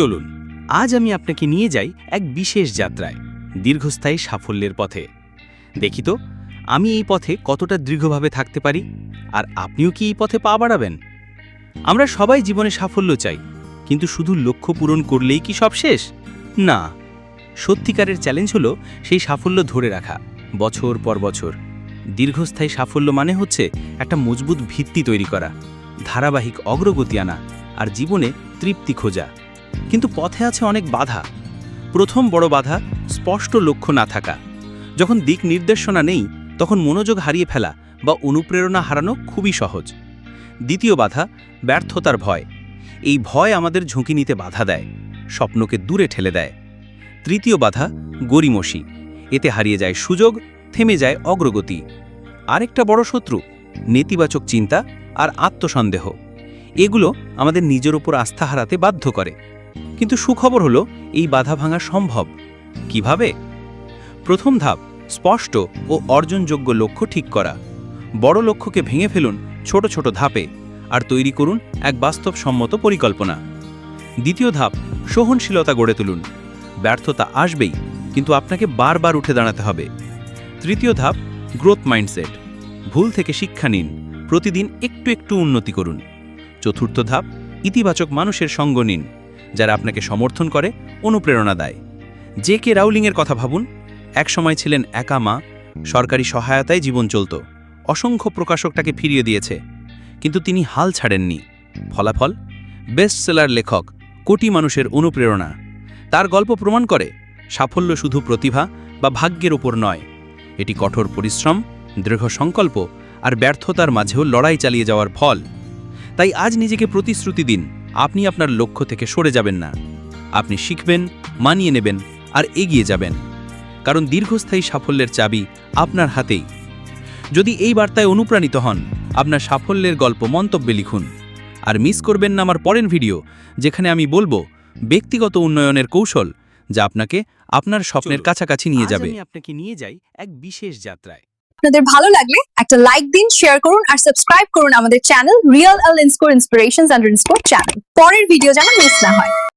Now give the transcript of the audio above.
চলুন, আজ আমি আপনাকে নিয়ে যাই এক বিশেষ যাত্রায়, দীর্ঘস্থায়ী সাফল্যের পথে। দেখি তো, আমি এই পথে কতটা দীর্ঘভাবে থাকতে পারি, আর আপনিও কি এই পথে পা বাড়াবেন? আমরা সবাই জীবনে সাফল্য চাই, কিন্তু শুধু লক্ষ্য পূরণ করলেই কি সব শেষ? না, সত্যিকারের চ্যালেঞ্জ হলো সেই সাফল্য ধরে রাখা, বছর পর বছর। দীর্ঘস্থায়ী সাফল্য মানে হচ্ছে একটা মজবুত ভিত্তি তৈরি করা, ধারাবাহিক অগ্রগতি আনা, আর জীবনে তৃপ্তি খোঁজা। কিন্তু পথে আছে অনেক বাধা। প্রথম বড় বাধা, স্পষ্ট লক্ষ্য না থাকা। যখন দিক নির্দেশনা নেই, তখন মনোযোগ হারিয়ে ফেলা বা অনুপ্রেরণা হারানো খুবই সহজ। দ্বিতীয় বাধা, ব্যর্থতার ভয়। এই ভয় আমাদের ঝুঁকি নিতে বাধা দেয়, স্বপ্নকে দূরে ঠেলে দেয়। তৃতীয় বাধা গরিমসি এতে হারিয়ে যায় সুযোগ, থেমে যায় অগ্রগতি। আরেকটা বড় শত্রু, নেতিবাচক চিন্তা আর আত্মসন্দেহ। এগুলো আমাদের নিজের উপর আস্থা হারাতে বাধ্য করে। কিন্তু সুখবর হলো, এই বাধা ভাঙা সম্ভব। কীভাবে? প্রথম ধাপ, স্পষ্ট ও অর্জনযোগ্য লক্ষ্য ঠিক করা। বড় লক্ষ্যকে ভেঙে ফেলুন ছোট ছোট ধাপে আর তৈরি করুন এক বাস্তবসম্মত পরিকল্পনা। দ্বিতীয় ধাপ, সহনশীলতা গড়ে তুলুন। ব্যর্থতা আসবেই, কিন্তু আপনাকে বারবার উঠে দাঁড়াতে হবে। তৃতীয় ধাপ গ্রোথ মাইন্ডসেট ভুল থেকে শিক্ষা নিন, প্রতিদিন একটু একটু উন্নতি করুন। চতুর্থ ধাপ, ইতিবাচক মানুষের সঙ্গ নিন। যারা আপনাকে সমর্থন করে, অনুপ্রেরণা দেয়। জে কে রাউলিংয়ের কথা ভাবুন, একসময় ছিলেন একা মা, সরকারি সহায়তায় জীবন চলত। অসংখ্য প্রকাশক তাকে ফিরিয়ে দিয়েছে, কিন্তু তিনি হাল ছাড়েননি। ফলাফল? বেস্ট সেলার লেখক, কোটি মানুষের অনুপ্রেরণা। তার গল্প প্রমাণ করে, সাফল্য শুধু প্রতিভা বা ভাগ্যের ওপর নয়। এটি কঠোর পরিশ্রম দৃঢ় সংকল্প আর ব্যর্থতার মাঝেও লড়াই চালিয়ে যাওয়ার ফল। তাই আজ নিজেকে প্রতিশ্রুতি দিন। আপনি আপনার লক্ষ্য থেকে সরে যাবেন না। আপনি শিখবেন মানিয়ে নেবেন আর এগিয়ে যাবেন। কারণ দীর্ঘস্থায়ী সাফল্যের চাবি আপনার হাতেই। যদি এই বার্তায় অনুপ্রাণিত হন আপনার সাফল্যের গল্প মন্তব্যে লিখুন। আর মিস করবেন না আমার পরের ভিডিও যেখানে আমি বলব ব্যক্তিগত উন্নয়নের কৌশল যা আপনাকে আপনার স্বপ্নের কাছাকাছি নিয়ে যাবে। আমি আপনাকে নিয়ে যাই এক বিশেষ যাত্রায়। আপনাদের ভালো লাগলে একটা লাইক দিন শেয়ার করুন আর সাবস্ক্রাইব করুন আমাদের চ্যানেল রিয়েল এল ইনস্কোর ইন্সপিরেশন ইন্সকোর চ্যানেল পরের ভিডিও যেন মিস না হয়।